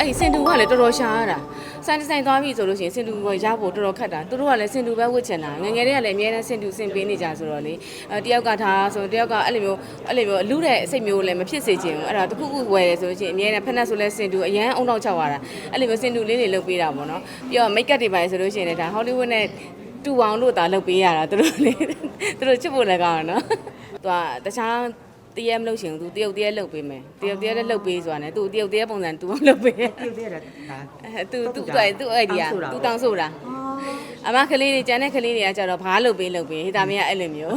အဲ့စင်တူကလည်းတော်တော်ရှားရတာဆိုင်တစ်ဆိုင်သွားပြီဆိုလို့ရှိရင်စင်တူကရဖို့တော်တော်ခက်တာသူတို့ကလည်းစင်တူပဲဝတ်ချင်တာငယ်ငယ်တည်းကလည်းအများနဲ့စင်တူစင်ပေးနေကြဆိုတော့လေအဲတယောက်ကထားဆိုတယောက်ကအဲ့လိုမျိုးအဲ့လိုမျိုးအလူတဲ့အစိတ်မျိုးလည်းမဖြစ်စေချင်ဘူးအဲ့ဒါတခုခုဝယ်တယ်ဆိုလို့ရှိရင်အများနဲ့ဖက်နဲ့ဆိုလဲစင်တူအရန်အုံတော့ချောက်ရတာအဲ့လိုမျိုးစင်တူလေးတွေလုပ်ပေးတာပေါ့နော်ပြီးတော့မိတ်ကပ်တွေပါဆိုလို့ရှိရင်လည်းဒါဟောလိဝုဒ်နဲ့တူအောင်လို့ဒါလုပ်ပေးရတာသူတို့လေသူတို့ချစ်ဖို့လည်းကောင်းတယ်နော်သူကတခြား တရက်မလို့ရှင်သူတရုတ်တရက်လုပ်ပေးမယ်တရုတ်တရက်လည်းလုပ်ပေးဆိုတာ ਨੇ သူတရုတ်တရက်ပုံစံသူလုပ်ပေးပြုတ်တဲ့တာဒါအဲသူသူသူသူအဲ့ဒီကသူတောင်းဆိုတာ အမကလေးတွေကျန်တဲ့ကလေးတွေကကြတော့ဘာလုပ်ပေးလုပ်ပေးဟိတာမင်းကအဲ့လိုမျိုး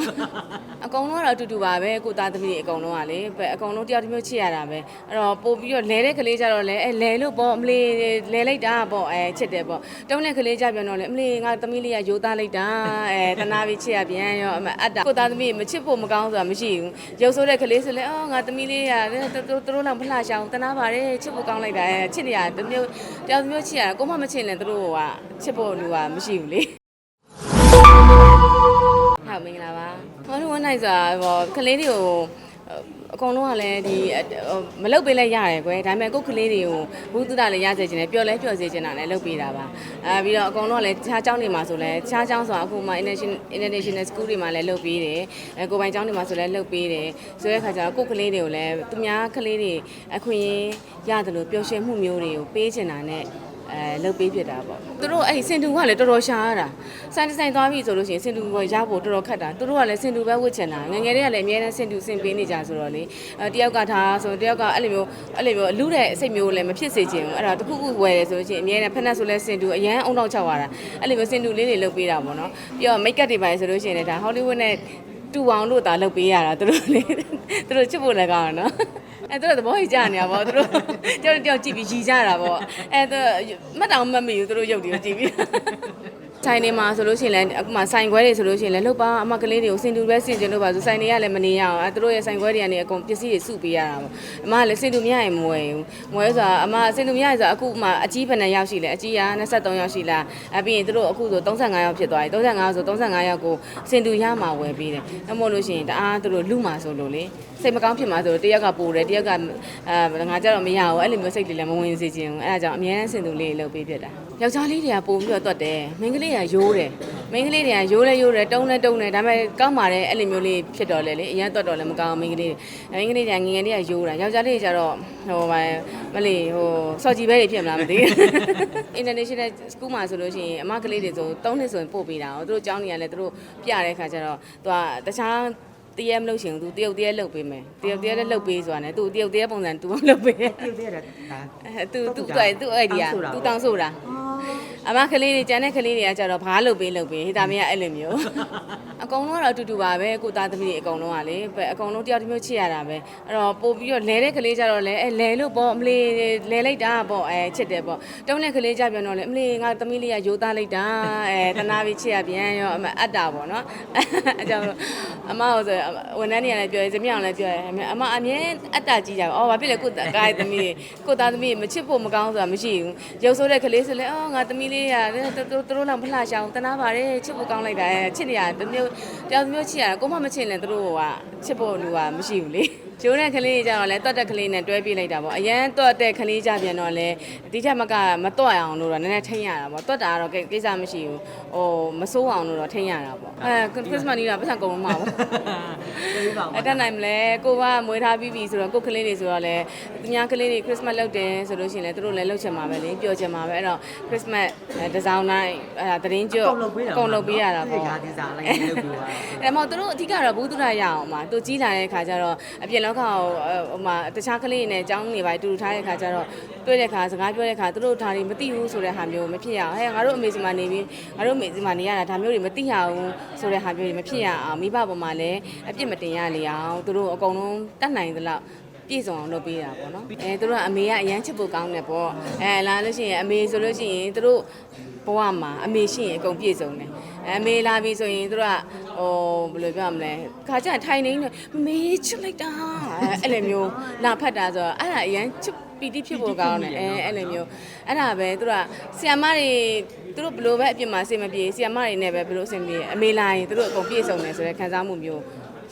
အကုန်လုံးကတော့အတူတူပါပဲကိုသားသမီးတွေအကုန်လုံးကလေပဲအကုန်လုံးတယောက်တစ်မျိုးချစ်ရတာပဲအဲ့တော့ပို့ပြီးတော့လဲတဲ့ကလေးကြတော့လေအဲလဲလို့ပေါ့အမလေးလဲလိုက်တာပေါ့အဲချစ်တယ်ပေါ့တုံးတဲ့ကလေးကြပြန်တော့လေအမလေးငါသမီးလေးကရိုးသားလိုက်တာအဲတနာပြီးချစ်ရပြန်ရောအမအတ္တကိုသားသမီးမချစ်ဖို့မကောင်းဆိုတာမရှိဘူးရုပ်ဆိုးတဲ့ကလေးဆိုလေအော်ငါသမီးလေးကသူတို့လောက်မလှရှောင်တနာပါတယ်ချစ်ဖို့ကောင်းလိုက်တာအဲချစ်နေရတမျိုးတယောက်တစ်မျိုးချစ်ရတာကိုမမချစ်ရင်သူတို့ကချစ်ဖို့လူကမရှိဘူးလေ ဟုတ်မင်္ဂလာပါဟောတို့ဝန်နိုင်ဆိုတာဟောကလေးတွေကိုအကုန်လုံးကလည်းဒီမလုတ်ပေးလဲရတယ်ကွယ်ဒါပေမဲ့ကိုယ်ကလေးတွေကိုဘူးတုဒလည်းရစေချင်တယ်ပျော်လဲပျော်စေချင်တာလည်းလုတ်ပေးတာပါအဲပြီးတော့အကုန်လုံးကလည်းတခြားကျောင်းတွေမှာဆိုလဲတခြားကျောင်းဆိုတာအခုမှ international international school တွေမှာလည်းလုတ်ပေးတယ်အဲကိုယ်ပိုင်ကျောင်းတွေမှာဆိုလဲလုတ်ပေးတယ်ဆိုတဲ့ခါကျတော့ကိုယ်ကလေးတွေကိုလည်းသူများကလေးတွေအခွင့်အရေးရတယ်လို့ပျော်ရွှင်မှုမျိုးတွေကိုပေးချင်တာနဲ့ အဲလုတ်ပေးဖြစ်တာပေါ့သူတို့အဲ့စင်တူကလည်းတော်တော်ရှားရတာဆိုင်တစ်ဆိုင်သွားပြီဆိုလို့ရှိရင်စင်တူကရဖို့တော်တော်ခက်တာသူတို့ကလည်းစင်တူပဲဝတ်ချင်တာငယ်ငယ်တည်းကလည်းအများနဲ့စင်တူစင်ပေးနေကြဆိုတော့လေအဲတယောက်ကထားဆိုတယောက်ကအဲ့လိုမျိုးအဲ့လိုမျိုးအလူတဲ့အစိတ်မျိုးလည်းမဖြစ်စေချင်ဘူးအဲ့ဒါတခုခုဝယ်တယ်ဆိုလို့ရှိရင်အများနဲ့ဖက်နဲ့ဆိုလဲစင်တူအရန်အုံတော့ချောက်ရတာအဲ့လိုမျိုးစင်တူလေးတွေလုပ်ပေးတာပေါ့နော်ပြီးတော့မိတ်ကပ်တွေပါဆိုလို့ရှိရင်လည်းဒါဟောလိဝုဒ်နဲ့တူအောင်လို့ဒါလုပ်ပေးရတာသူတို့လေသူတို့ချစ်ဖို့လည်းကောင်းတယ်နော် အဲသူတို့သဘောကြီးကြနေတာပေါ့သူတို့တယောက်တယောက်ကြည့်ပြီးရီကြတာပေါ့အဲသူမှတ်တောင်မှတ်မိဘူးသူတို့ရုပ်တွေကိုကြည့်ပြီး ဆိုင်နေမှာဆိုလို့ရှိရင်လည်းအခုမှဆိုင်ခွဲတွေဆိုလို့ရှိရင်လည်းလှုပ်ပါအမကလေးတွေကိုစင်တူပဲစင်ကျင်လို့ပါဆိုဆိုင်တွေကလည်းမနေရအောင်အဲသူတို့ရဲ့ဆိုင်ခွဲတွေကနေအကုန်ပစ္စည်းတွေစုပေးရတာပေါ့အမကလည်းစင်တူမရရင်မဝယ်ဘူးမဝယ်ဆိုတာအမစင်တူမရရင်ဆိုတာအခုမှအကြီးဘယ်နှယောက်ရှိလဲအကြီးက23ယောက်ရှိလားအဲပြီးရင်သူတို့အခုဆို35ယောက်ဖြစ်သွားပြီ35ယောက်ဆို35ယောက်ကိုစင်တူရမှာဝယ်ပေးတယ်အဲမို့လို့ရှိရင်တအားသူတို့လူမှာဆိုလို့လေစိတ်မကောင်းဖြစ်မှာဆိုတယောက်ကပိုတယ်တယောက်ကအဲငါကြတော့မရဘူးအဲ့လိုမျိုးစိတ်တွေလည်းမဝင်စေချင်ဘူးအဲဒါကြောင့်အများနဲ့စင်တူလေးလှုပ်ပေးဖြစ်တာယောက်ျားလေးတွေကပို့ပြီးတော့တွတ်တယ်မိန်းကလေးကရိုးတယ်မိန်းကလေးတွေကရိုးလဲရိုးတယ်တုံးလဲတုံးတယ်ဒါပေမဲ့ကောင်းပါတယ်အဲ့လိုမျိုးလေးဖြစ်တော့လေလေအရင်တွတ်တော့လည်းမကောင်းမိန်းကလေးတွေမိန်းကလေးတွေကငငယ်လေးကရိုးတာယောက်ျားလေးတွေကျတော့ဟိုမမလေးဟိုစော်ကြီးပဲတွေဖြစ်မလားမသိဘူး international school မှာဆိုလို့ရှိရင်အမကလေးတွေဆို3နှစ်ဆိုရင်ပို့ပေးတာ哦သူတို့ကျောင်းနေရလဲသူတို့ပြတဲ့ခါကျတော့သူကတခြားတရက်မလို့ရှင်သူတရုတ်တရက်လုပ်ပေးမယ်တရုတ်တရက်လည်းလုပ်ပေးဆိုတာ ਨੇ သူတရုတ်တရက်ပုံစံသူလုပ်ပေး ပြုတ်တဲ့တာဒါ အဲသူသူသူသူအဲ့ဒီကသူတောင်းဆိုတာ အမကလေးတွေကျန်တဲ့ကလေးတွေကကြတော့ဘာလုပ်ပေးလုပ်ပေးဟိတာမင်းကအဲ့လိုမျိုးအကုန်လုံးကတော့အတူတူပါပဲကိုသားသမီးတွေအကုန်လုံးကလေပဲအကုန်လုံးတယောက်တစ်မျိုးချစ်ရတာပဲအဲ့တော့ပို့ပြီးတော့လဲတဲ့ကလေးကြတော့လေအဲလဲလို့ပေါ့အမလေးလဲလိုက်တာပေါ့အဲချစ်တယ်ပေါ့တုံးတဲ့ကလေးကြပြန်တော့လေအမလေးငါသမီးလေးကရိုးသားလိုက်တာအဲတနာပြီးချစ်ရပြန်ရောအမအတ္တာပေါ့နော်အဲကြောင့်အမဟိုဆိုဝန်ထမ်းတွေကလည်းပြောရဲဇမြောင်လည်းပြောရဲအမအမြဲအတ္တာကြီးကြပါအော်ဘာဖြစ်လဲကိုကားသမီးကိုသားသမီးမချစ်ဖို့မကောင်းဆိုတာမရှိဘူးရုပ်ဆိုးတဲ့ကလေးဆိုလေအော်ငါသမီးလေးကသူတို့လောက်မလှရှောင်တနာပါတယ်ချစ်ဖို့ကောင်းလိုက်တာချစ်နေရတမျိုးတယောက်မျိုးချစ်ရတာကိုမမချစ်ရင်တို့ကချစ်ဖို့လူကမရှိဘူးလေ ကျိုးတဲ့ကလေးကြတော့လဲတွတ်တဲ့ကလေးနဲ့တွဲပြေးလိုက်တာပေါ့အရန်တွတ်တဲ့ကလေးကြပြန်တော့လဲဒီချက်မကမတွတ်အောင်လို့တော့နည်းနည်းထိန်းရတာပေါ့တွတ်တာကတော့ကိစ္စမရှိဘူးဟိုမစိုးအောင်လို့တော့ထိန်းရတာပေါ့အဲခရစ်စမတ်နီးတာပတ်စံကုန်လုံးမှာပေါ့ပြေးပါဦးအတက်နိုင်မလဲကိုကမွေးထားပြီးပြီဆိုတော့ကိုကလေးတွေဆိုတော့လေသူများကလေးတွေခရစ်စမတ်လုပ်တယ်ဆိုလို့ရှိရင်လည်းသူတို့လည်းလုပ်ချင်မှာပဲလေပျော်ချင်မှာပဲအဲ့တော့ခရစ်စမတ်ဒီဇိုင်းတိုင်းအဲ့ဒါသတင်းကျွတ်ကုန်လုပ်ပေးတာကုန်လုပ်ပေးရတာပေါ့ရာဒီစားလိုက်လုပ်ပေးပါအဲ့မဟုတ်သူတို့အဓိကတော့ဘူးသူရရအောင်မှာသူကြီးလာတဲ့ခါကျတော့အပြင်လောကကိုဟိုမှာတခြားကလေးတွေနဲ့အကြောင်းနေပါတူတူထားတဲ့ခါကျတော့တွေ့တဲ့ခါစကားပြောတဲ့ခါသူတို့ဒါတွေမသိဘူးဆိုတဲ့ဟာမျိုးမဖြစ်ရအောင်ဟဲ့ငါတို့အမေစီမှာနေပြီးငါတို့အမေစီမှာနေရတာဒါမျိုးတွေမသိရဘူးဆိုတဲ့ဟာမျိုးတွေမဖြစ်ရအောင်မိဘပေါ်မှာလည်းအပြစ်မတင်ရလေအောင်သူတို့အကုန်လုံးတတ်နိုင်သလောက် ပြည့်စုံအောင်လုပ်ပေးတာပေါ့နော်အဲသူတို့ကအမေကအရန်ချစ်ဖို့ကောင်းတယ်ပေါ့အဲလာလို့ရှိရင်အမေဆိုလို့ရှိရင်သူတို့ဘဝမှာအမေရှိရင်အကုန်ပြည့်စုံတယ်အမေလာပြီဆိုရင်သူတို့ကဟိုဘယ်လိုပြောရမလဲခါကျရင်ထိုင်နေနေမေးချစ်လိုက်တာအဲအဲ့လိုမျိုးလာဖတ်တာဆိုတော့အဲ့ဒါအရန်ချစ်ပီတိဖြစ်ဖို့ကောင်းတယ်အဲအဲ့လိုမျိုးအဲ့ဒါပဲသူတို့ကဆီယမတွေသူတို့ဘယ်လိုပဲအပြစ်မှာစိတ်မပြေဆီယမတွေနဲ့ပဲဘယ်လိုအဆင်ပြေအမေလာရင်သူတို့အကုန်ပြည့်စုံတယ်ဆိုတဲ့ခံစားမှုမျိုး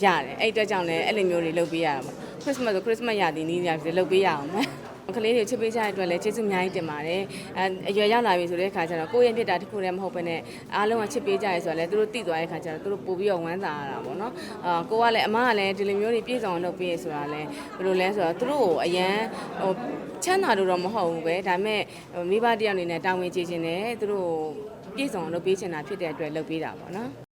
ရတယ်အဲ့အတွက်ကြောင့်လည်းအဲ့လိုမျိုးတွေလုပ်ပေးရတာပေါ့ခရစ်စမတ်ဆိုခရစ်စမတ်ရာသီနီးရာသီလုပ်ပေးရအောင်မယ်ကလေးတွေချစ်ပေးကြတဲ့အတွက်လည်းကျေးဇူးအများကြီးတင်ပါတယ်အဲအရွယ်ရောက်လာပြီဆိုတဲ့အခါကျတော့ကိုယ့်ရဲ့ဖြစ်တာတစ်ခုတည်းမဟုတ်ဘဲနဲ့အားလုံးကချစ်ပေးကြရဲဆိုတော့လည်းသူတို့သိသွားတဲ့အခါကျတော့သူတို့ပို့ပြီးတော့ဝမ်းသာရတာပေါ့နော်အာကိုကလည်းအမကလည်းဒီလိုမျိုးတွေပြည့်စုံအောင်လုပ်ပေးရဆိုတာလည်းဘယ်လိုလဲဆိုတော့သူတို့ကိုအရန်ဟိုချမ်းသာလို့တော့မဟုတ်ဘူးပဲဒါပေမဲ့ဟိုမိဘတစ်ယောက်အနေနဲ့တာဝန်ကျေခြင်းနဲ့သူတို့ကိုပြည့်စုံအောင်လုပ်ပေးချင်တာဖြစ်တဲ့အတွက်လုပ်ပေးတာပေါ့နော်